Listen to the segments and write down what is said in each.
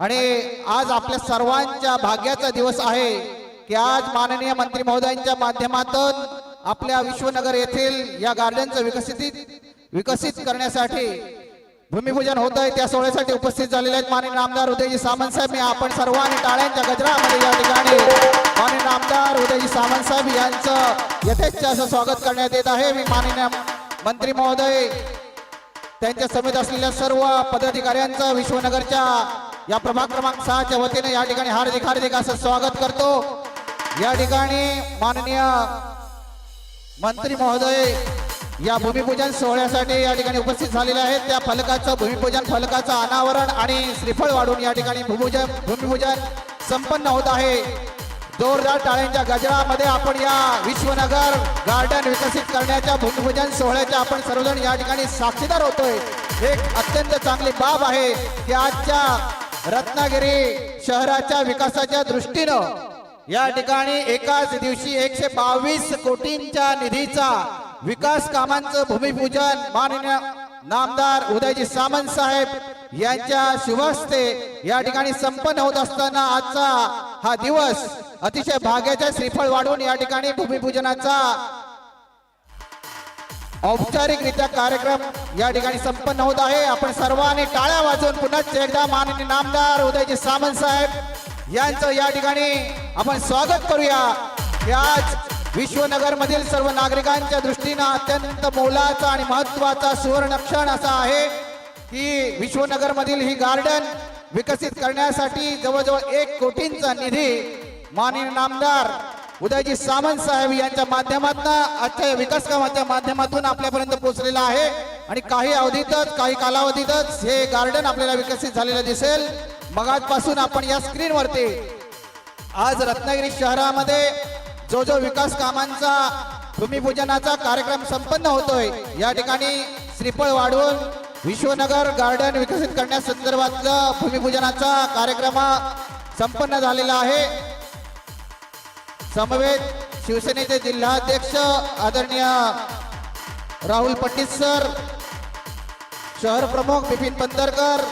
आणि आज आपल्या सर्वांच्या भाग्याचा दिवस आहे की आज माननीय मंत्री महोदयांच्या माध्यमातून आपल्या विश्वनगर येथील या गार्डनचं विकसित विकसित करण्यासाठी भूमिपूजन होत आहे. त्या सोहळ्यासाठी उपस्थित झालेले आहेत माननीय आमदार उदयजी सामंत साहेब. मी आपण सर्वांनी टाळ्यांच्या गजरामध्ये या ठिकाणी माननीय आमदार उदयजी सामंत साहेब यांचं यथेच्छ असं स्वागत करण्यात येत आहे. मी माननीय मंत्री महोदय त्यांच्या समेत असलेल्या सर्व पदाधिकाऱ्यांचं विश्वनगरच्या या प्रभाग क्रमांक सहाच्या वतीने या ठिकाणी हार्दिक हार्दिक असं स्वागत करतो. या ठिकाणी माननीय मंत्री महोदय या भूमिपूजन सोहळ्यासाठी या ठिकाणी उपस्थित झालेले आहेत. त्या फलकाचं भूमिपूजन फलकाचं अनावरण आणि श्रीफळ वाढून या ठिकाणी भूमिपूजन भूमिपूजन संपन्न होत आहे. जोरदार टाळ्यांच्या गजरामध्ये आपण या विश्वनगर गार्डन विकसित करण्याच्या भूमिपूजन सोहळ्याच्या आपण सर्वजण या ठिकाणी साक्षीदार होतोय. एक अत्यंत चांगली बाब आहे की आजच्या रत्नागिरी शहराच्या विकासाच्या दृष्टीनं या ठिकाणी एकाच दिवशी एकशे बावीस कोटींच्या निधीचा विकास कामांचं भूमिपूजन माननीय नामदार उदयजी सामंत साहेब यांच्या शुभहस्ते या ठिकाणी संपन्न होत असताना आजचा हा दिवस अतिशय भाग्याच्या श्रीफळ वाढून या ठिकाणी भूमिपूजनाचा औपचारिकरित्या कार्यक्रम या ठिकाणी संपन्न होत आहे. आपण सर्वांनी टाळ्या वाजवून पुन्हा एकदा माननीय नामदार उदयजी सामंत साहेब यांचं या ठिकाणी आपण स्वागत करूया. आज विश्वनगर मधील सर्व नागरिकांच्या दृष्टीनं अत्यंत मोलाचा आणि महत्त्वाचा सुवर्ण क्षण असा आहे की विश्वनगर मधील ही गार्डन विकसित करण्यासाठी जवळजवळ एक कोटींचा निधी माननीय नामदार उदयजी सामंत साहेब यांच्या माध्यमातून आजच्या विकास कामाच्या माध्यमातून आपल्यापर्यंत पोहोचलेला आहे. आणि काही अवधीतच काही कालावधीतच हे गार्डन आपल्याला विकसित झालेलं दिसेल. मगाजपासून आपण या स्क्रीनवरती आज रत्नागिरी शहरामध्ये जो जो विकास कामांचा भूमिपूजनाचा कार्यक्रम संपन्न होतोय या ठिकाणी श्रीफळ वाढवून विश्वनगर गार्डन विकसित करण्यासंदर्भातलं भूमिपूजनाचा कार्यक्रम संपन्न झालेला आहे. समवेत शिवसेनेचे जिल्हाध्यक्ष आदरणीय राहुल पंडित सर शहर प्रमुख बिपिन पंतरकर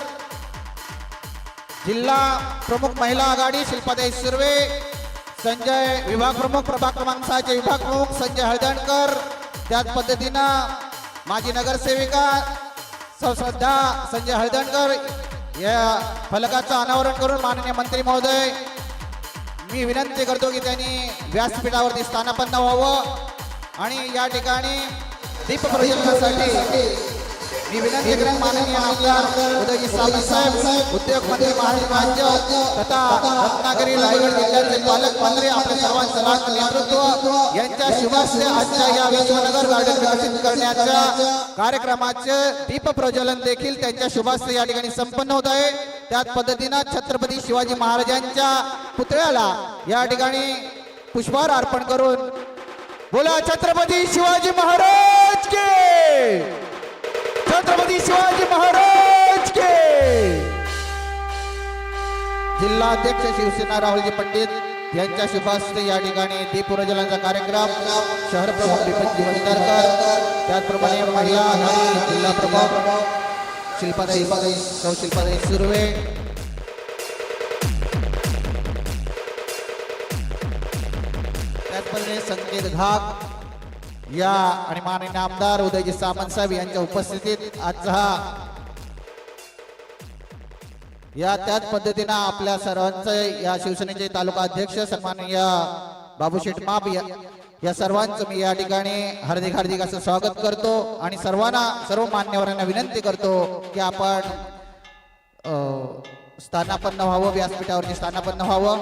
जिल्हा प्रमुख महिला आघाडी शिल्पाताई सुर्वे संजय विभाग प्रमुख प्रभाग क्रमांक सहाचे विभाग प्रमुख संजय हळदणकर त्याच पद्धतीनं माजी नगरसेविका सौश्रद्धा संजय हळदणकर या फलकाचं अनावरण करून माननीय मंत्री महोदय मी विनंती करतो की त्यांनी व्यासपीठावरती स्थानापन्न व्हावं. आणि या ठिकाणी दीप प्रज्वलनासाठी मी विनंती करेन माननीय आमदार उदयजी सामंत साहेब उद्योगमंत्री महाराष्ट्र राज्य तथा रत्नागिरी रायगड जिल्ह्याचे पालकमंत्री आपल्या सर्वांचं लाख नेतृत्व यांच्या शुभास्ते आजच्या या विश्वनगर गार्डन विकसित करण्याच्या कार्यक्रमाचे दीप प्रज्वलन देखील त्यांच्या शुभास्ते या ठिकाणी संपन्न होत आहे. त्याच पद्धतीनं छत्रपती शिवाजी महाराजांच्या पुतळ्याला या ठिकाणी पुष्पहार अर्पण करून बोला छत्रपती शिवाजी महाराज के! छत्रपती शिवाजी महाराज के! जिल्हाध्यक्ष शिवसेना राहुलजी पंडित यांच्या शुभास्ते या ठिकाणी दीपप्रज्वलनाचा कार्यक्रम शहर प्रमुख बिपिन वंदरकर त्याचप्रमाणे महिला आघाडी जिल्हा प्रमुख शिल्पाताई सौ शिल्पाताई सुर्वे. त्याचप्रमाणे संकेत घाक या आणि माननीय आमदार उदयजी सामंत साहेब यांच्या उपस्थितीत आजचा हा. या त्याच पद्धतीनं आपल्या सर्वांचं या शिवसेनेचे तालुका अध्यक्ष सन्माननीय बाबूशेठ माप या या सर्वांचं मी या ठिकाणी हार्दिक हार्दिक असं स्वागत करतो आणि सर्वांना सर्व मान्यवरांना विनंती करतो की आपण स्थानापन्न व्हावं व्यासपीठावरती स्थानापन्न व्हावं.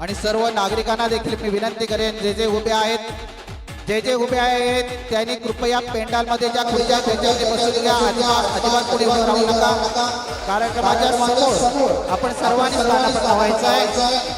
आणि सर्व नागरिकांना देखील मी विनंती करेन जे जे उभे आहेत जे जे उभे आहेत त्यांनी कृपया पेंडालमध्ये ज्या खुर्च्या आहेत, बसून घ्या अजिबात कोणी राहू नका. कार्यक्रमाच्या समोर आपण सर्वांनी स्थानापन्न व्हायचं आहे.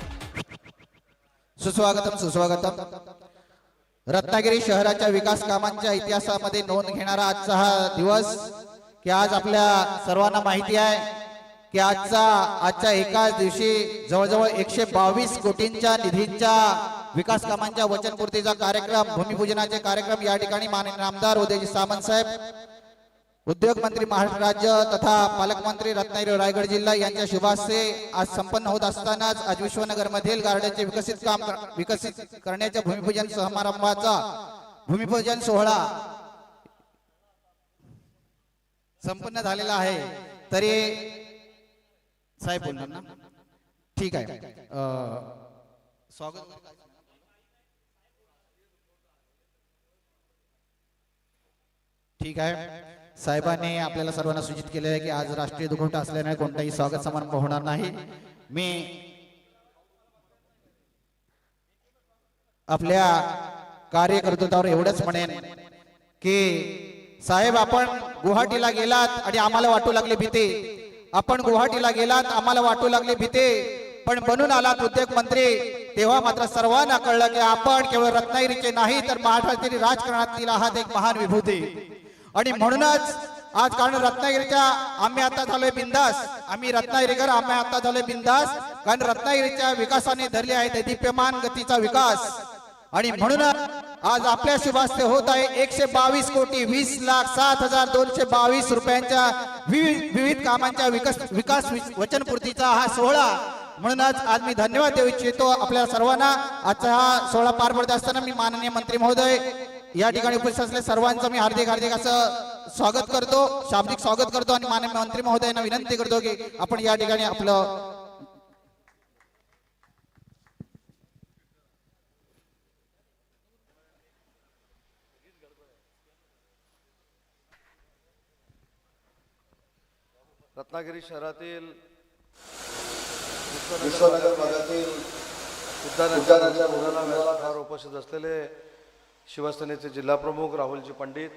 सुस्वागतम सुस्वागतम. रत्नागिरी शहराच्या विकास कामांच्या इतिहासामध्ये नोंद घेणारा आजचा हा दिवस की आज आपल्या सर्वांना माहिती आहे की आजचा आजच्या एकाच दिवशी जवळजवळ एकशे बावीस कोटींच्या निधींच्या विकास कामांच्या वचनपूर्तीचा कार्यक्रम भूमिपूजनाचे कार्यक्रम या ठिकाणी माननीय आमदार उदयजी सामंत साहेब उद्योग मंत्री महाराष्ट्र राज्य तथा पालकमंत्री रत्नागिरी रायगड जिल्हा यांच्या शुभासे आज संपन्न होत असतानाच आज विश्वनगर मधील गार्डनचे विकसित काम विकसित करण्याच्या भूमिपूजन समारंभाचा भूमिपूजन सोहळा संपन्न झालेला आहे. तरी साहेब बोलणार ना? ठीक आहे. स्वागत ठीक आहे. साहेबांनी आपल्याला सर्वांना सूचित केले आहे की आज राष्ट्रीय दुखवटा असल्याने कोणताही स्वागत समारंभ होणार नाही. मी आपल्या कार्यकर्तृत्वावर एवढंच म्हणेन की साहेब आपण गुवाहाटीला गेलात आणि आम्हाला वाटू लागली भीती. आपण गुवाहाटीला गेलात आम्हाला वाटू लागली भीती. पण बनून आलात उद्योग मंत्री तेव्हा मात्र सर्वांना कळलं की आपण केवळ रत्नागिरीचे नाही तर महाराष्ट्रातील राजकारणातील आहात एक महान विभूती. आणि म्हणूनच आज कारण रत्नागिरीच्या आम्ही आता झालोय बिंदास आम्ही रत्नागिरीकर आम्ही आता झालोय बिंदास कारण रत्नागिरीच्या विकासाने धरले आहे दीप्यमान गतीचा विकास. आणि म्हणूनच आज आपल्या शुभास्ते होत आहे एकशे बावीस कोटी वीस लाख सात हजार दोनशे बावीस रुपयांच्या विविध कामांच्या विकास विकास वचनपूर्तीचा हा सोहळा. म्हणूनच आज मी धन्यवाद देऊ इच्छितो आपल्या सर्वांना. आजचा हा सोहळा पार पडत असताना मी माननीय मंत्री महोदय या ठिकाणी उपस्थित असलेल्या सर्वांचं मी हार्दिक हार्दिक असं स्वागत करतो शाब्दिक स्वागत करतो आणि माननीय मंत्री महोदयांना विनंती करतो की आपण या ठिकाणी आपलं रत्नागिरी शहरातील विश्वनगर भागातील उद्यानाच्या व्यासपीठावर उपस्थित असलेले शिवसेनेचे जिल्हाप्रमुख राहुलजी पंडित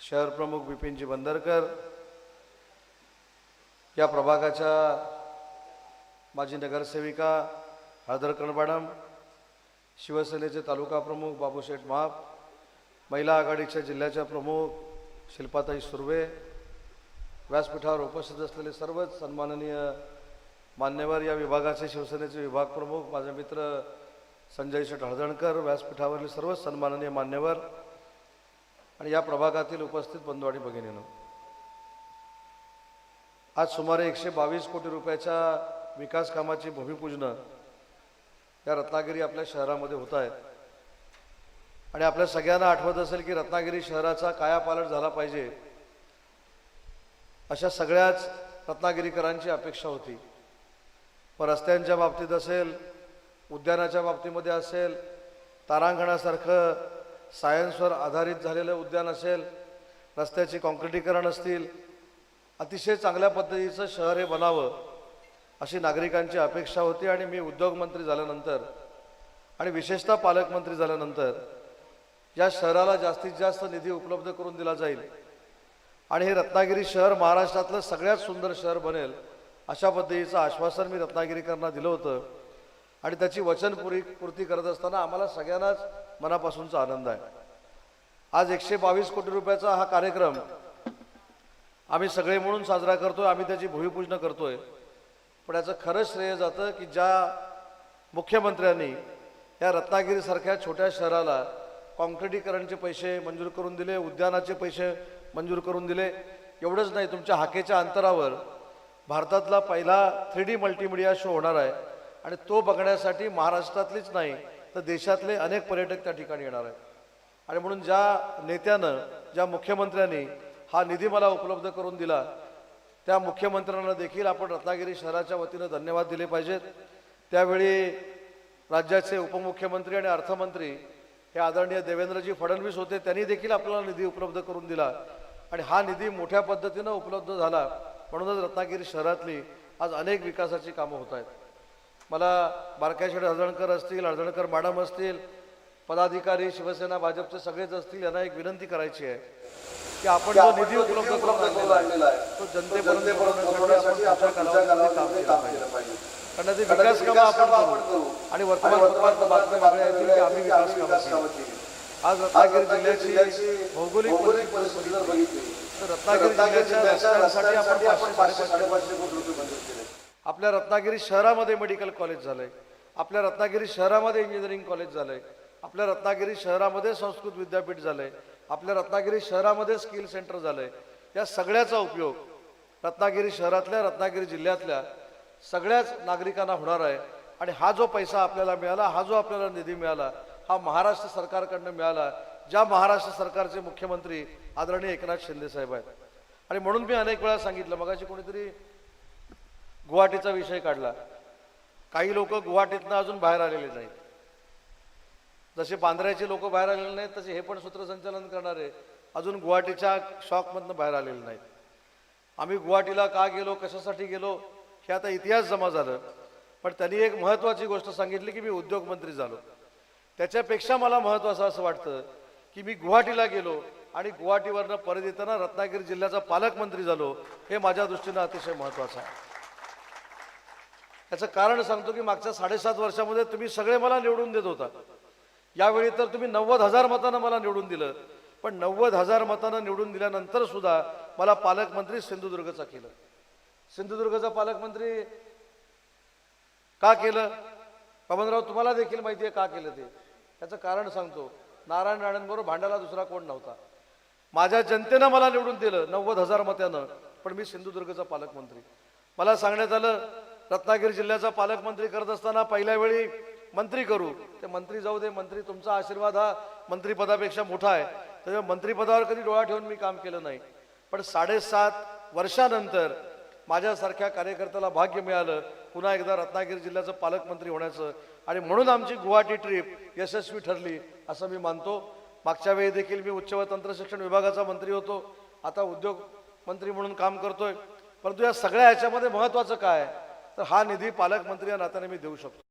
शहर प्रमुख बिपिनजी बंदरकर या प्रभागाच्या माजी नगरसेविका हळदरकर मॅडम शिवसेनेचे तालुका प्रमुख बाबूशेठ माप महिला आघाडीच्या जिल्ह्याच्या प्रमुख शिल्पाताई सुर्वे व्यासपीठावर उपस्थित असलेले सर्वच सन्माननीय मान्यवर या विभागाचे शिवसेनेचे विभाग प्रमुख माझे मित्र संजय शेठ हळदणकर व्यासपीठावरील सर्वच सन्माननीय मान्यवर आणि या प्रभागातील उपस्थित बंधू आणि भगिनीनं. आज सुमारे एकशे बावीस कोटी रुपयाच्या विकास कामाची भूमिपूजनं या रत्नागिरी आपल्या शहरामध्ये होत आहेत आणि आपल्या सगळ्यांना आठवत असेल की रत्नागिरी शहराचा कायापालट झाला पाहिजे अशा सगळ्याच रत्नागिरीकरांची अपेक्षा होती. मग रस्त्यांच्या बाबतीत असेल उद्यानाच्या बाबतीमध्ये असेल तारांगणासारखं सायन्सवर आधारित झालेलं उद्यान असेल रस्त्याचे कॉन्क्रिटीकरण असतील अतिशय चांगल्या पद्धतीचं शहर हे बनावं अशी नागरिकांची अपेक्षा होती आणि मी उद्योगमंत्री झाल्यानंतर आणि विशेषतः पालकमंत्री झाल्यानंतर या शहराला जास्तीत जास्त निधी उपलब्ध करून दिला जाईल. आणि हे रत्नागिरी शहर महाराष्ट्रातलं सगळ्यात सुंदर शहर बनेल अशा पद्धतीचं आश्वासन मी रत्नागिरीकरांना दिलं होतं. आणि त्याची वचनपुरी पूर्ती करत असताना आम्हाला सगळ्यांनाच मनापासूनचा आनंद आहे. आज एकशे बावीस कोटी रुपयाचा हा कार्यक्रम आम्ही सगळे म्हणून साजरा करतोय आम्ही त्याची भूमिपूजन करतोय. पण याचं खरं श्रेय जातं की ज्या मुख्यमंत्र्यांनी या रत्नागिरीसारख्या छोट्या शहराला कॉन्क्रिटीकरणचे पैसे मंजूर करून दिले उद्यानाचे पैसे मंजूर करून दिले एवढंच नाही तुमच्या हाकेच्या अंतरावर भारतातला पहिला थ्री डी मल्टीमीडिया शो होणार आहे. आणि तो बघण्यासाठी महाराष्ट्रातलीच नाही तर देशातले अनेक पर्यटक त्या ठिकाणी येणार आहेत. आणि म्हणून ज्या नेत्यानं ज्या मुख्यमंत्र्यांनी हा निधी मला उपलब्ध करून दिला त्या मुख्यमंत्र्यांना देखील आपण रत्नागिरी शहराच्या वतीनं धन्यवाद दिले पाहिजेत. त्यावेळी राज्याचे उपमुख्यमंत्री आणि अर्थमंत्री हे आदरणीय देवेंद्रजी फडणवीस होते त्यांनी देखील आपल्याला निधी उपलब्ध करून दिला. आणि हा निधी मोठ्या पद्धतीनं उपलब्ध झाला म्हणूनच रत्नागिरी शहरातली आज अनेक विकासाची कामं होत आहेत. मला बारकाशेठ हळदणकर असतील हळदणकर मॅडम असतील पदाधिकारी शिवसेना भाजपचे सगळेच असतील यांना एक विनंती करायची आहे की आपण जो निधी उपलब्ध करून आणलेला आहे तो जनतेपर्यंत पोहोचवण्यासाठी आपण पुढच्या कालावधीमध्ये काम केलं पाहिजे. कारण ते विकास कामं आपण करू आणि वर्तमानपत्रात बातम्या मागण्या येतील की आम्ही विकास कामं केली. आज रत्नागिरी जिल्ह्याची भौगोलिक परिस्थिती तर रत्नागिरी जिल्ह्याच्या रस्त्यांसाठी आपण पाचशे साडेपाचशे कोटी रुपये आपल्या रत्नागिरी शहरामध्ये मेडिकल कॉलेज झालं आहे आपल्या रत्नागिरी शहरामध्ये इंजिनिअरिंग कॉलेज झालं आहे आपल्या रत्नागिरी शहरामध्ये संस्कृत विद्यापीठ झालं आहे आपल्या रत्नागिरी शहरामध्ये स्किल सेंटर झालं आहे या सगळ्याचा उपयोग रत्नागिरी शहरातल्या रत्नागिरी जिल्ह्यातल्या सगळ्याच नागरिकांना होणार आहे. आणि हा जो पैसा आपल्याला मिळाला हा जो आपल्याला निधी मिळाला हा महाराष्ट्र सरकारकडनं मिळाला ज्या महाराष्ट्र सरकारचे मुख्यमंत्री आदरणीय एकनाथ शिंदे साहेब आहेत. आणि म्हणून मी अनेक वेळा सांगितलं मगाशी कोणीतरी गुवाहाटीचा विषय काढला. काही लोक गुवाहाटीतनं अजून बाहेर आलेले नाहीत. जसे बांद्र्याचे लोक बाहेर आलेले नाहीत तसे हे पण सूत्रसंचालन करणारे अजून गुवाहाटीच्या शॉकमधनं बाहेर आलेले नाहीत. आम्ही गुवाहाटीला का गेलो कशासाठी गेलो हे आता इतिहास जमा झालं. पण त्यांनी एक महत्त्वाची गोष्ट सांगितली की मी उद्योगमंत्री झालो. त्याच्यापेक्षा मला महत्त्वाचं असं वाटतं की मी गुवाहाटीला गेलो आणि गुवाहाटीवरनं परत येताना रत्नागिरी जिल्ह्याचा पालकमंत्री झालो हे माझ्या दृष्टीनं अतिशय महत्त्वाचं आहे. याचं कारण सांगतो की मागच्या साडेसात वर्षामध्ये तुम्ही सगळे मला निवडून देत होता. यावेळी तर तुम्ही नव्वद हजार मतानं मला निवडून दिलं. पण नव्वद हजार मतानं निवडून दिल्यानंतर सुद्धा मला पालकमंत्री सिंधुदुर्गचा केलं. सिंधुदुर्गचा पालकमंत्री का केलं? पवनराव तुम्हाला देखील माहिती आहे का केलं ते? त्याचं कारण सांगतो. नारायण राणेंबरोबर भांडायला दुसरा कोण नव्हता. माझ्या जनतेनं मला निवडून दिलं नव्वद हजार मतानं पण मी सिंधुदुर्गचा पालकमंत्री. मला सांगण्यात आलं रत्नागिरी जिल्ह्याचा पालकमंत्री करत असताना पहिल्या वेळी मंत्री करू. ते मंत्री जाऊ दे मंत्री तुमचा आशीर्वाद हा मंत्रीपदापेक्षा मोठा आहे. त्यामुळे मंत्रीपदावर कधी डोळा ठेवून मी काम केलं नाही. पण साडेसात वर्षानंतर माझ्यासारख्या कार्यकर्त्याला भाग्य मिळालं. पुन्हा एकदा रत्नागिरी जिल्ह्याचं पालकमंत्री होण्याचं. आणि म्हणून आमची गुवाहाटी ट्रिप यशस्वी ठरली असं मी मानतो. मागच्या वेळी देखील मी उच्च व तंत्रशिक्षण विभागाचा मंत्री होतो. आता उद्योग मंत्री म्हणून काम करतोय. परंतु या सगळ्या ह्याच्यामध्ये महत्त्वाचं काय? तर हा निधी पालकमंत्री या नात्याने मी देऊ शकतो.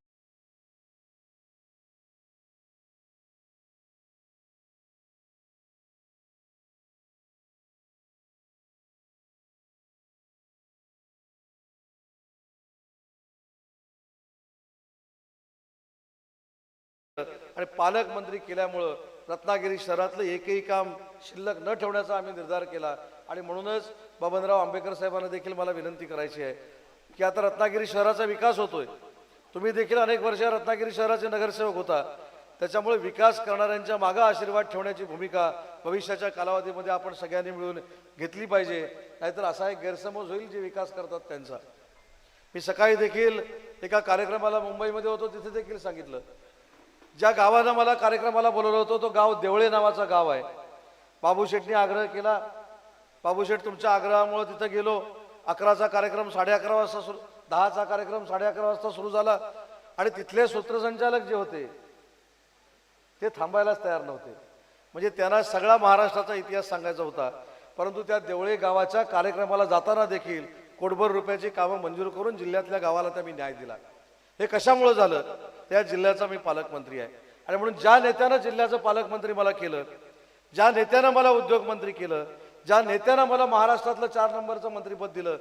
आणि पालकमंत्री केल्यामुळं रत्नागिरी शहरातलं एकही काम शिल्लक न ठेवण्याचा आम्ही निर्धार केला. आणि म्हणूनच बबनराव आंबेडकर साहेबांना देखील मला विनंती करायची आहे. की आता रत्नागिरी शहराचा विकास होतोय. तुम्ही देखील अनेक वर्ष रत्नागिरी शहराचे नगरसेवक होता. त्याच्यामुळे विकास करणाऱ्यांच्या मागं आशीर्वाद ठेवण्याची भूमिका भविष्याच्या कालावधीमध्ये आपण सगळ्यांनी मिळून घेतली पाहिजे. नाहीतर असा एक गैरसमज होईल जे विकास करतात त्यांचा. मी सकाळी देखील एका कार्यक्रमाला मुंबईमध्ये होतो तिथे देखील सांगितलं. ज्या गावानं मला कार्यक्रमाला बोलवलं होतं तो गाव देवळे नावाचा गाव आहे. बाबूशेठने आग्रह केला. बाबूशेठ तुमच्या आग्रहामुळे तिथं गेलो. अकराचा कार्यक्रम साडे अकरा वाजता सुरू दहाचा कार्यक्रम साडे अकरा वाजता सुरू झाला. आणि तिथले सूत्रसंचालक जे होते ते थांबायलाच तयार नव्हते. म्हणजे त्यांना सगळा महाराष्ट्राचा इतिहास सांगायचा होता. परंतु त्या देवळे गावाच्या कार्यक्रमाला जाताना देखील कोटभर रुपयाची कामं मंजूर करून जिल्ह्यातल्या गावाला त्या मी न्याय दिला. हे कशामुळे झालं? त्या जिल्ह्याचा मी पालकमंत्री आहे. आणि म्हणून ज्या नेत्यानं जिल्ह्याचं पालकमंत्री मला केलं ज्या नेत्यानं मला उद्योगमंत्री केलं ज्या नेत्यानं मला महाराष्ट्रातलं चार नंबरचं मंत्रिपद दिलं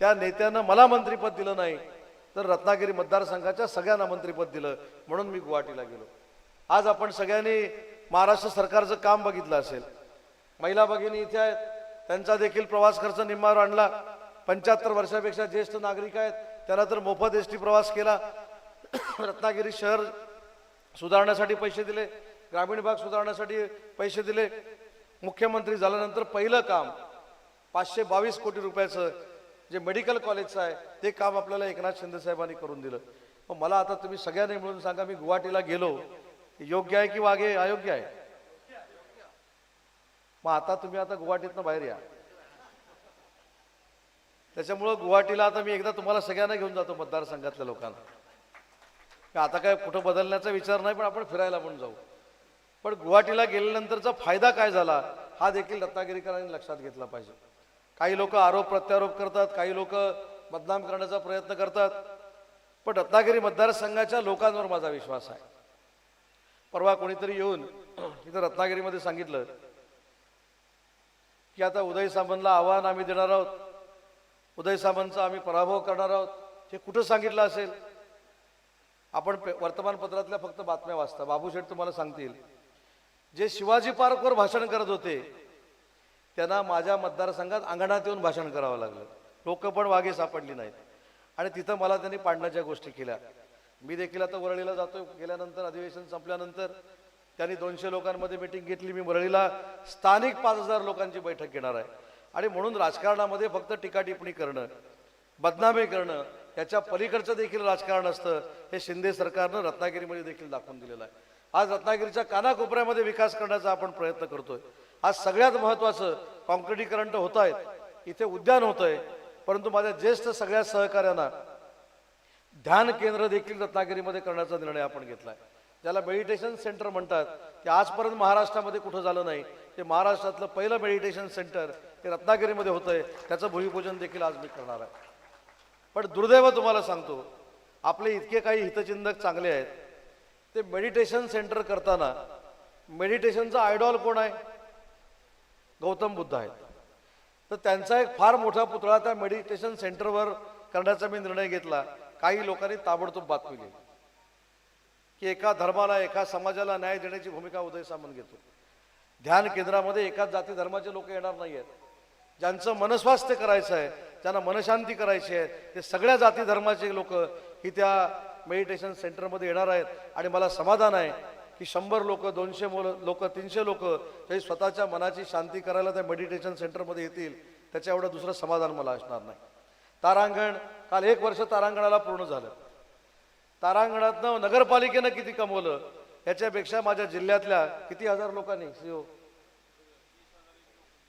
त्या नेत्यानं मला मंत्रिपद दिलं नाही तर रत्नागिरी मतदारसंघाच्या सगळ्यांना मंत्रिपद दिलं म्हणून मी गुवाहाटीला गेलो. आज आपण सगळ्यांनी महाराष्ट्र सरकारचं काम बघितलं असेल. महिला भगिनी इथे आहेत त्यांचा देखील प्रवास खर्च निम्मावर आणला. पंच्याहत्तर वर्षापेक्षा ज्येष्ठ नागरिक आहेत त्यांना तर मोफत एस टी प्रवास केला. रत्नागिरी शहर सुधारण्यासाठी पैसे दिले ग्रामीण भाग सुधारण्यासाठी पैसे दिले. मुख्यमंत्री झाल्यानंतर पहिलं काम पाचशे बावीस कोटी रुपयाचं जे मेडिकल कॉलेजचं आहे ते काम आपल्याला एकनाथ शिंदे साहेबांनी करून दिलं. मग मला आता तुम्ही सगळ्यांनी मिळून सांगा मी गुवाहाटीला गेलो. योग्य आहे की वागे अयोग्य आहे? मग आता तुम्ही आता गुवाहाटीतनं बाहेर या. त्याच्यामुळं गुवाहाटीला आता मी एकदा तुम्हाला सगळ्यांना घेऊन जातो मतदारसंघातल्या लोकांना. आता काय कुठं बदलण्याचा विचार नाही पण आपण फिरायला पण जाऊ. पण गुवाहाटीला गेल्यानंतरचा फायदा काय झाला हा देखील रत्नागिरीकरांनी लक्षात घेतला पाहिजे. काही लोक आरोप प्रत्यारोप करतात काही लोक बदनाम करण्याचा प्रयत्न करतात पण रत्नागिरी मतदारसंघाच्या लोकांवर माझा विश्वास आहे. परवा कोणीतरी येऊन इथं रत्नागिरीमध्ये सांगितलं की आता उदय सामंतला आव्हान आम्ही देणार आहोत उदय सामंतचा आम्ही पराभव करणार आहोत हे कुठं सांगितलं असेल? आपण वर्तमानपत्रातल्या फक्त बातम्या वाचता. बाबू शेठ तुम्हाला सांगतील. जे शिवाजी पार्कवर भाषण करत होते त्यांना माझ्या मतदारसंघात अंगणात येऊन भाषण करावं लागलं. लोक पण वागे सापडली नाहीत. आणि तिथं मला त्यांनी पाडण्याच्या गोष्टी केल्या. मी देखील आता वरळीला जातोय. गेल्यानंतर अधिवेशन संपल्यानंतर त्यांनी दोनशे लोकांमध्ये मिटिंग घेतली. मी वरळीला स्थानिक पाच हजार लोकांची बैठक घेणार आहे. आणि म्हणून राजकारणामध्ये फक्त टीका टिप्पणी करणं बदनामी करणं याच्या पलीकडचं देखील राजकारण असतं हे शिंदे सरकारनं रत्नागिरीमध्ये देखील दाखवून दिलेलं आहे. आज रत्नागिरीच्या कानाकोपऱ्यामध्ये विकास करण्याचा आपण प्रयत्न करतोय. आज सगळ्यात महत्त्वाचं कॉन्क्रिटीकरण तर होत आहेत. इथे उद्यान होत आहे. परंतु माझ्या ज्येष्ठ सगळ्या सहकार्यांना ध्यान केंद्र देखील रत्नागिरीमध्ये करण्याचा निर्णय आपण घेतलाय. ज्याला मेडिटेशन सेंटर म्हणतात ते आजपर्यंत महाराष्ट्रामध्ये कुठं झालं नाही. ते महाराष्ट्रातलं पहिलं मेडिटेशन सेंटर हे रत्नागिरीमध्ये होतंय त्याचं भूमिपूजन देखील आज मी करणार आहे. पण दुर्दैव तुम्हाला सांगतो आपले इतके काही हितचिंतक चांगले आहेत. ते मेडिटेशन सेंटर करताना मेडिटेशनचा आयडॉल कोण आहे? गौतम बुद्ध आहेत. तर त्यांचा एक फार मोठा पुतळा त्या मेडिटेशन सेंटरवर करण्याचा मी निर्णय घेतला. काही लोकांनी ताबडतोब बातमी दिली की एका धर्माला एका समाजाला न्याय देण्याची भूमिका उदय सामंत घेतो. ध्यान केंद्रामध्ये एकाच जाती धर्माचे लोक येणार नाही आहेत ज्यांचं मनस्वास्थ्य करायचं आहे ज्यांना मनशांती करायची आहे ते सगळ्या जाती धर्माचे लोक ही त्या मेडिटेशन सेंटरमध्ये येणार आहेत. आणि मला समाधान आहे की शंभर लोक दोनशे मुलं लोक तीनशे लोक हे स्वतःच्या मनाची शांती करायला त्या मेडिटेशन सेंटरमध्ये येतील. त्याच्या एवढं दुसरं समाधान मला असणार नाही. तारांगण काल एक वर्ष तारांगणाला पूर्ण झालं. तारांगणातनं नगरपालिकेनं किती कमवलं? याच्यापेक्षा माझ्या जिल्ह्यातल्या किती हजार लोकांनी? सीओ.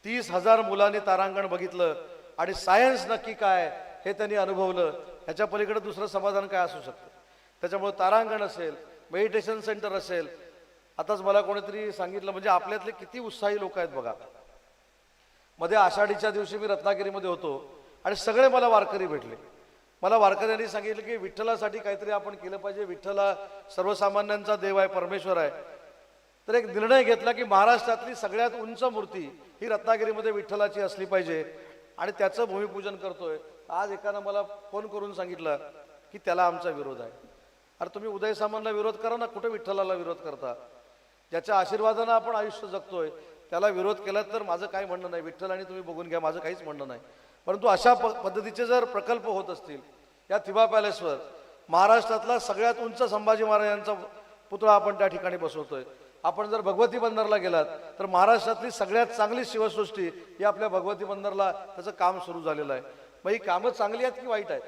तीस हजार मुलांनी तारांगण बघितलं. आणि सायन्स नक्की काय हे त्यांनी अनुभवलं. ह्याच्या पलीकडे दुसरं समाधान काय असू शकतं? त्याच्यामुळे तारांगण असेल मेडिटेशन सेंटर असेल. आताच मला कोणीतरी सांगितलं म्हणजे आपल्यातले किती उत्साही लोक आहेत बघा. मध्ये आषाढीच्या दिवशी मी रत्नागिरीमध्ये होतो आणि सगळे मला वारकरी भेटले. मला वारकऱ्यांनी सांगितलं की विठ्ठलासाठी काहीतरी आपण केलं पाहिजे. विठ्ठला सर्वसामान्यांचा देव आहे परमेश्वर आहे. तर एक निर्णय घेतला की महाराष्ट्रातली सगळ्यात उंच मूर्ती ही रत्नागिरीमध्ये विठ्ठलाची असली पाहिजे. आणि त्याचं भूमिपूजन करतोय. आज एकानं मला फोन करून सांगितलं की त्याला आमचा विरोध आहे. अरे तुम्ही उदय सामानला विरोध करा ना कुठे विठ्ठलाला विरोध करता? ज्याच्या आशीर्वादानं आपण आयुष्य जगतोय त्याला विरोध केला तर माझं काय म्हणणं नाही. विठ्ठल आणि तुम्ही बघून घ्या माझं काहीच म्हणणं नाही. परंतु अशा प पद्धतीचे जर प्रकल्प होत असतील या थिबा पॅलेसवर महाराष्ट्रातला सगळ्यात उंच संभाजी महाराजांचा पुतळा आपण त्या ठिकाणी बसवतोय. आपण जर भगवती बंदरला गेलात तर महाराष्ट्रातली सगळ्यात चांगली शिवसृष्टी ही आपल्या भगवती बंदरला त्याचं काम सुरू झालेलं आहे. मग ही कामं चांगली आहेत की वाईट आहेत?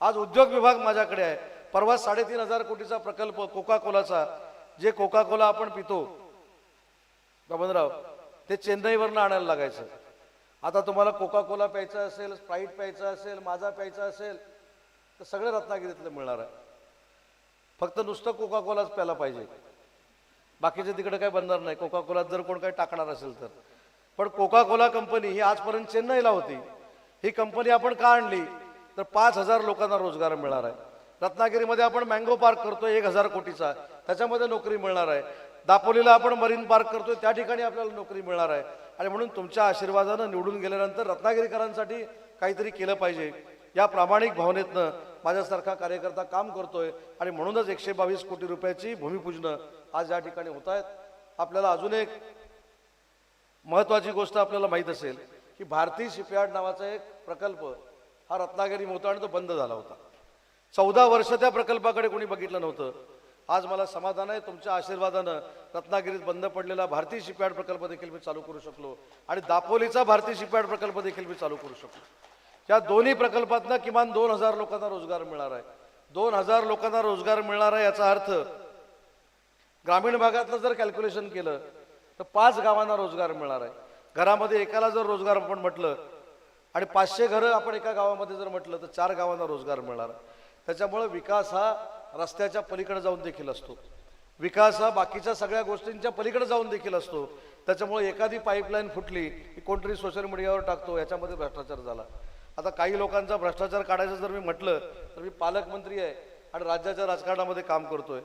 आज उद्योग विभाग माझ्याकडे आहे. परवा साडेतीन हजार कोटीचा प्रकल्प कोका कोलाचा जे कोका कोला आपण पितो बबनराव ते चेन्नईवरनं आणायला लागायचं. आता तुम्हाला कोका कोला प्यायचा असेल स्प्राईट प्यायचा असेल माझा प्यायचा असेल तर सगळं रत्नागिरीतलं मिळणार आहे. फक्त नुसतं कोका कोलाच प्यायला पाहिजे. बाकीचे तिकडे काही बनणार नाही. कोका कोलात जर कोण काही टाकणार असेल तर. पण कोका कोला कंपनी ही आजपर्यंत चेन्नईला होती. ही कंपनी आपण का आणली? तर पाच हजार लोकांना रोजगार मिळणार आहे. रत्नागिरीमध्ये आपण मँगो पार्क करतोय एक हजार कोटीचा. त्याच्यामध्ये नोकरी मिळणार आहे. दापोलीला आपण मरीन पार्क करतोय त्या ठिकाणी आपल्याला नोकरी मिळणार आहे. आणि म्हणून तुमच्या आशीर्वादानं निवडून गेल्यानंतर रत्नागिरीकरांसाठी काहीतरी केलं पाहिजे. या प्रामाणिक भावनेतनं माझ्यासारखा कार्यकर्ता काम करतोय आणि म्हणूनच एकशे बावीस कोटी रुपयाची भूमिपूजनं आज या ठिकाणी होत आहेत. आपल्याला अजून एक महत्वाची गोष्ट आपल्याला माहीत असेल की भारतीय शिपयार्ड नावाचा एक प्रकल्प हा रत्नागिरी होता आणि तो बंद झाला होता. चौदा वर्ष त्या प्रकल्पाकडे कोणी बघितलं नव्हतं. आज मला समाधान आहे तुमच्या आशीर्वादानं रत्नागिरीत बंद पडलेला भारतीय शिपयार्ड प्रकल्प देखील मी चालू करू शकलो आणि दापोलीचा भारतीय शिपयार्ड प्रकल्प देखील मी चालू करू शकलो. या दोन्ही प्रकल्पातनं किमान दोन हजार लोकांना रोजगार मिळणार आहे. दोन हजार लोकांना रोजगार मिळणार आहे याचा अर्थ ग्रामीण भागातलं जर कॅल्क्युलेशन केलं तर पाच गावांना रोजगार मिळणार आहे. घरामध्ये एकाला जर रोजगार आपण म्हटलं आणि पाचशे घरं आपण एका गावामध्ये जर म्हटलं तर चार गावांना रोजगार मिळणार आहे. त्याच्यामुळं विकास हा रस्त्याच्या पलीकडे जाऊन देखील असतो. विकास हा बाकीच्या सगळ्या गोष्टींच्या पलीकडे जाऊन देखील असतो. त्याच्यामुळे एखादी पाईपलाईन फुटली की कोणतरी सोशल मीडियावर टाकतो याच्यामध्ये भ्रष्टाचार झाला. आता काही लोकांचा भ्रष्टाचार काढायचं जर मी म्हटलं तर मी पालकमंत्री आहे आणि राज्याच्या राजकारणामध्ये काम करतोय.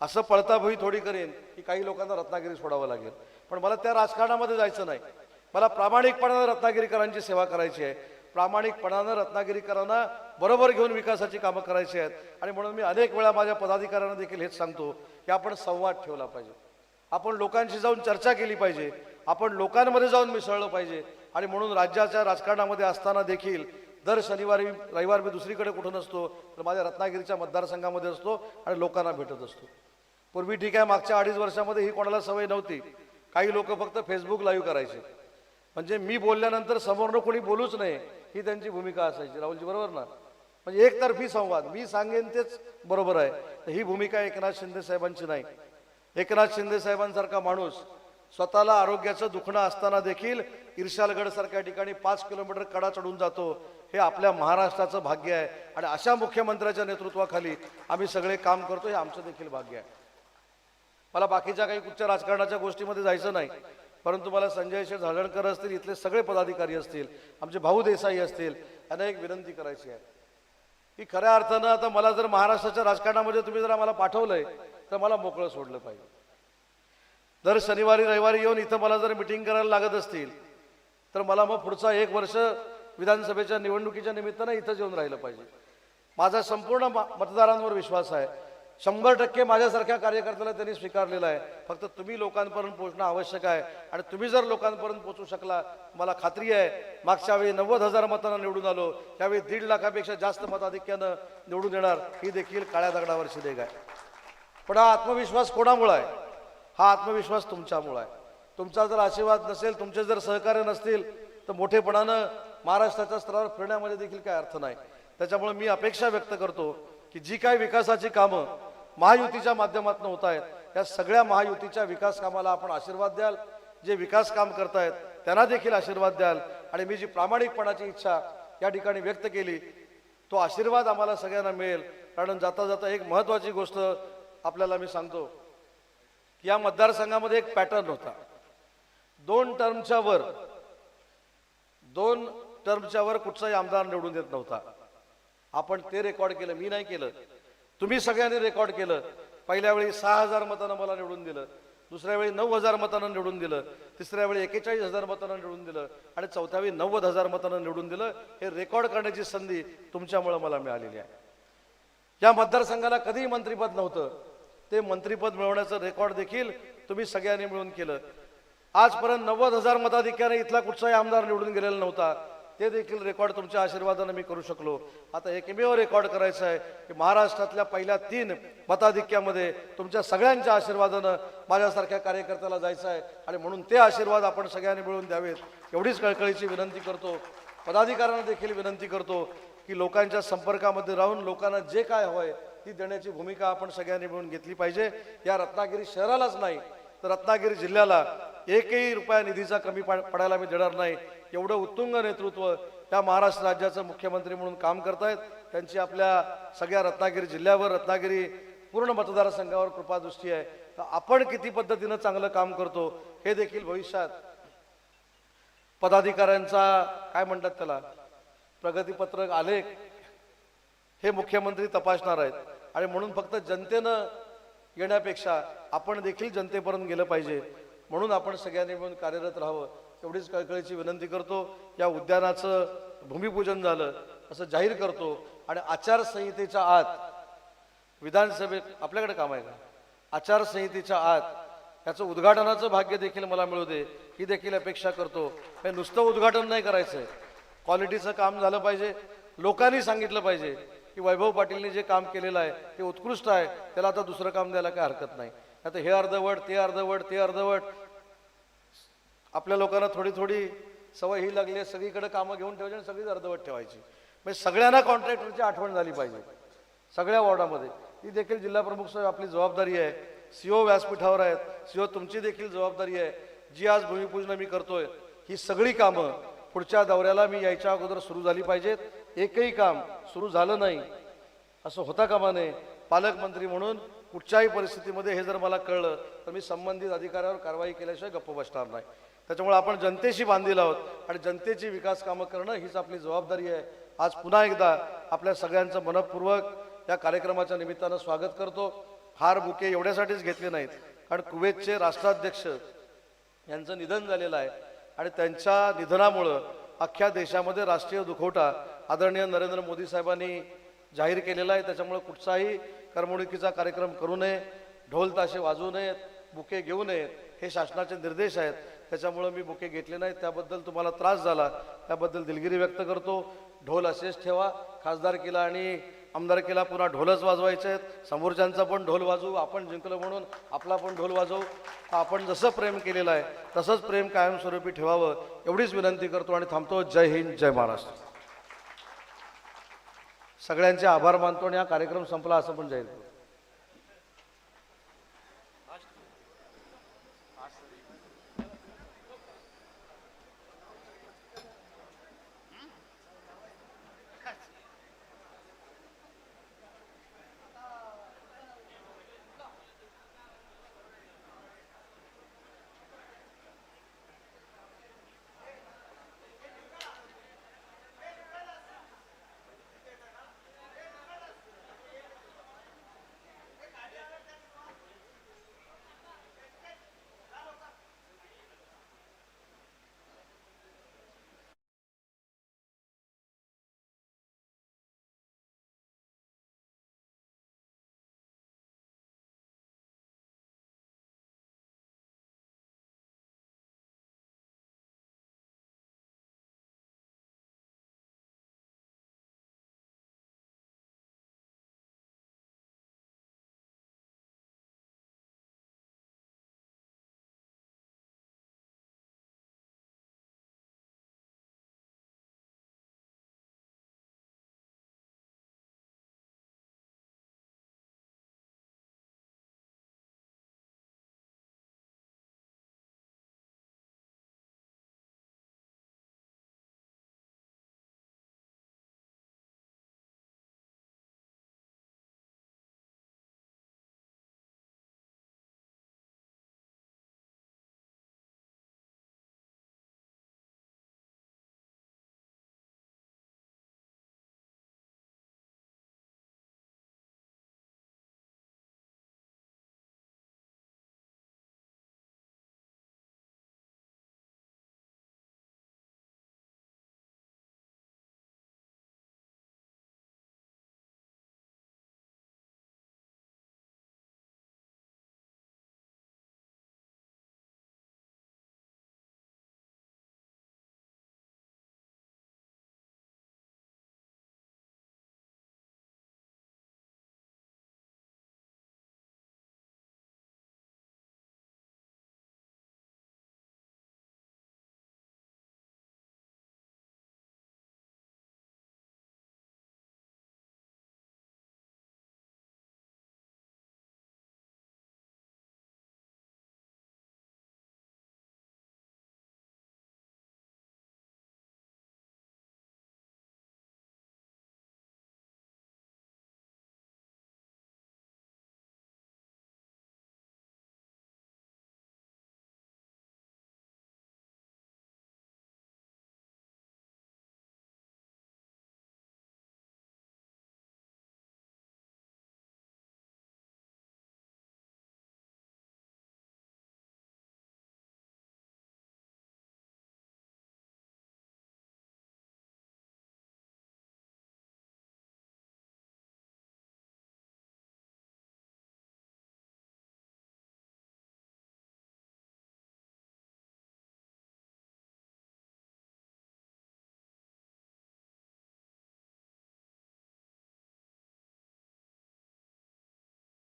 असं पळताभुई थोडी करेन की काही लोकांना रत्नागिरी सोडावं लागेल. पण मला त्या राजकारणामध्ये जायचं नाही. मला प्रामाणिकपणानं रत्नागिरीकरांची सेवा करायची आहे. प्रामाणिकपणानं रत्नागिरीकरांना बरोबर घेऊन विकासाची कामं करायची आहेत. आणि म्हणून मी अनेक वेळा माझ्या पदाधिकाऱ्यांना देखील हेच सांगतो की आपण संवाद ठेवला पाहिजे. आपण लोकांशी जाऊन चर्चा केली पाहिजे. आपण लोकांमध्ये जाऊन मिसळलं पाहिजे. आणि म्हणून राज्याच्या राजकारणामध्ये असताना देखील दर शनिवारी रविवार मी दुसरीकडे कुठं नसतो तर माझ्या रत्नागिरीच्या मतदारसंघामध्ये असतो आणि लोकांना भेटत असतो. पूर्वी ठीक आहे मागच्या अडीच वर्षामध्ये ही कोणाला सवय नव्हती. काही लोक फक्त फेसबुक लाईव्ह करायचे. म्हणजे मी बोलल्यानंतर समोरनं कोणी बोलूच नाही ही त्यांची भूमिका असायची. राहुलजी बरोबर ना? म्हणजे एकतर्फी संवाद. मी सांगेन तेच बरोबर आहे. तर ही भूमिका एकनाथ शिंदे साहेबांची नाही. एकनाथ शिंदे साहेबांसारखा माणूस स्वतःला आरोग्याचं दुखणं असताना देखील इर्शालगड सारख्या ठिकाणी पाच किलोमीटर कडा चढून जातो. हे आपल्या महाराष्ट्राचं भाग्य आहे. आणि अशा मुख्यमंत्र्याच्या नेतृत्वाखाली आम्ही सगळे काम करतो हे आमचं देखील भाग्य आहे. मला बाकीच्या काही कुठच्या राजकारणाच्या गोष्टीमध्ये जायचं नाही. परंतु मला संजय शेठ झाडणकर असतील इथले सगळे पदाधिकारी असतील आमचे भाऊ देसाई असतील यांना एक विनंती करायची आहे. की खऱ्या अर्थानं आता मला जर महाराष्ट्राच्या राजकारणामध्ये तुम्ही जर आम्हाला पाठवलंय तर मला मोकळं सोडलं पाहिजे. दर शनिवारी रविवारी येऊन इथं मला जर मिटिंग करायला लागत असतील तर मला मग पुढचा एक वर्ष विधानसभेच्या निवडणुकीच्या निमित्तानं इथंच येऊन राहिलं पाहिजे. माझा संपूर्ण मतदारांवर विश्वास आहे. शंभर टक्के माझ्यासारख्या कार्यकर्त्याला त्यांनी स्वीकारलेला आहे. फक्त तुम्ही लोकांपर्यंत पोहोचणं आवश्यक आहे. आणि तुम्ही जर लोकांपर्यंत पोहोचू शकला मला खात्री आहे मागच्या वेळी नव्वद हजार मतांना निवडून आलो. त्यावेळी दीड लाखापेक्षा जास्त मताधिक्यानं निवडून येणार. ही देखील काळ्या दगडावरची देग आहे. पण हा आत्मविश्वास कोणामुळं आहे? हा आत्मविश्वास तुमच्यामुळं आहे. तुमचा जर आशीर्वाद नसेल तुमचे जर सहकार्य नसतील तर मोठेपणानं महाराष्ट्राच्या स्तरावर फिरण्यामध्ये देखील काय अर्थ नाही. त्याच्यामुळे मी अपेक्षा व्यक्त करतो की जी काही विकासाची कामं महायुतीच्या माध्यमातून होत आहेत या सगळ्या महायुतीच्या विकास कामाला आपण आशीर्वाद द्याल. जे विकास काम करतायत त्यांना देखील आशीर्वाद द्याल. आणि मी जी प्रामाणिकपणाची इच्छा या ठिकाणी व्यक्त केली तो आशीर्वाद आम्हाला सगळ्यांना मिळेल. कारण जाता जाता एक महत्त्वाची गोष्ट आपल्याला मी सांगतो की या मतदारसंघामध्ये एक पॅटर्न होता. दोन टर्मच्या वर दोन टर्मच्या वर कुठचाही आमदार निवडून देत नव्हता. आपण ते रेकॉर्ड केलं मी नाही केलं. तुम्ही सगळ्यांनी रेकॉर्ड केलं. पहिल्या वेळी सहा हजार मतानं मला निवडून दिलं. दुसऱ्या वेळी नऊ हजार मतानं निवडून दिलं. तिसऱ्या वेळी एकेचाळीस हजार मतानं निवडून दिलं. आणि चौथ्या वेळी नव्वद हजार मतानं निवडून दिलं. हे रेकॉर्ड करण्याची संधी तुमच्यामुळं मला मिळालेली आहे. या मतदारसंघाला कधीही मंत्रीपद नव्हतं. ते मंत्रीपद मिळवण्याचं रेकॉर्ड देखील तुम्ही सगळ्यांनी मिळून केलं. आजपर्यंत नव्वद हजार मताधिक्याने इथला कुठचाही आमदार निवडून गेलेला नव्हता. ते देखील रेकॉर्ड तुमच्या आशीर्वादानं मी करू शकलो. आता एकमेव रेकॉर्ड करायचं आहे की महाराष्ट्रातल्या पहिल्या तीन मताधिक्यामध्ये तुमच्या सगळ्यांच्या आशीर्वादानं माझ्यासारख्या कार्यकर्त्याला जायचं आहे आणि म्हणून ते आशीर्वाद आपण सगळ्यांनी मिळून द्यावेत. एवढीच कळकळीची विनंती करतो. पदाधिकाऱ्यांना देखील विनंती करतो की लोकांच्या संपर्कामध्ये राहून लोकांना जे काय हवंय ती देण्याची भूमिका आपण सगळ्यांनी मिळून घेतली पाहिजे. या रत्नागिरी शहरालाच नाही तर रत्नागिरी जिल्ह्याला एकही रुपया निधीचा कमी पडायला मी देणार नाही. एवढं उत्तुंग नेतृत्व त्या महाराष्ट्र राज्याचं मुख्यमंत्री म्हणून काम करतायत. त्यांची आपल्या सगळ्या रत्नागिरी जिल्ह्यावर रत्नागिरी पूर्ण मतदारसंघावर कृपादृष्टी आहे. तर आपण किती पद्धतीनं चांगलं काम करतो हे देखील भविष्यात पदाधिकाऱ्यांचा काय म्हणतात त्याला? प्रगतीपत्रक आलेख हे मुख्यमंत्री तपासणार आहेत. आणि म्हणून फक्त जनतेनं येण्यापेक्षा आपण देखील जनतेपर्यंत गेलं पाहिजे. म्हणून आपण सगळ्यांनी मिळून कार्यरत राहावं. एवढीच कळकळीची विनंती करतो या उद्यानाचं भूमिपूजन झालं असं जाहीर करतो. आणि आचारसंहितेच्या आत विधानसभेत आपल्याकडे काम आहे का? आचारसंहितेच्या आत याचं उद्घाटनाचं भाग्य देखील मला मिळू दे ही देखील अपेक्षा करतो. हे नुसतं उद्घाटन नाही करायचंय क्वालिटीचं काम झालं पाहिजे. लोकांनी सांगितलं पाहिजे की वैभव पाटीलने जे काम केलेलं आहे ते उत्कृष्ट आहे. त्याला आता दुसरं काम द्यायला काय हरकत नाही. आता हे अर्धवट ते अर्धवट ते अर्धवट आपल्या लोकांना थोडी थोडी सवय ही लागली आहे सगळीकडे कामं घेऊन ठेवायची आणि सगळीच अर्धवट ठेवायची. म्हणजे सगळ्यांना कॉन्ट्रॅक्टरची आठवण झाली पाहिजे. सगळ्या वॉर्डामध्ये. ती देखील जिल्हा प्रमुख साहेब आपली जबाबदारी आहे. सीओ व्यासपीठावर आहेत. सीओ तुमची देखील जबाबदारी आहे. जी आज भूमिपूजन मी करतोय ही सगळी कामं पुढच्या दौऱ्याला मी यायच्या अगोदर सुरू झाली पाहिजेत. एकही काम सुरू झालं नाही. असं होता कामा नये. पालकमंत्री म्हणून कुठच्याही परिस्थितीमध्ये हे जर मला कळलं तर मी संबंधित अधिकाऱ्यावर कारवाई केल्याशिवाय गप्प बसणार नाही. त्याच्यामुळे आपण जनतेशी बांधील आहोत आणि जनतेची विकास कामं करणं हीच आपली जबाबदारी आहे. आज पुन्हा एकदा आपल्या सगळ्यांचं मनपूर्वक या कार्यक्रमाच्या निमित्तानं स्वागत करतो. हार बुके एवढ्यासाठीच घेतले नाहीत कारण कुवेतचे राष्ट्राध्यक्ष यांचं निधन झालेलं आहे. आणि त्यांच्या निधनामुळं अख्ख्या देशामध्ये राष्ट्रीय दुखवटा आदरणीय नरेंद्र मोदी साहेबांनी जाहीर केलेला आहे. त्याच्यामुळे कुठचाही करमणुकीचा कार्यक्रम करू नये ढोल ताशे वाजवू नयेत बुके घेऊ नयेत हे शासनाचे निर्देश आहेत. त्याच्यामुळं मी बुके घेतले नाहीत. त्याबद्दल तुम्हाला त्रास झाला. त्याबद्दल दिलगिरी व्यक्त करतो. ढोल असेच ठेवा. खासदारकीला आणि आमदारकीला पुन्हा ढोलच वाजवायचे आहेत. समोरच्यांचा पण ढोल वाजवू. आपण जिंकलो म्हणून आपला पण ढोल वाजवू. आपण जसं प्रेम केलेलं आहे तसंच प्रेम कायमस्वरूपी ठेवावं. एवढीच विनंती करतो आणि थांबतो. जय हिंद जय महाराष्ट्र. सगळ्यांचे आभार मानतो आणि हा कार्यक्रम संपला असं पण जाईल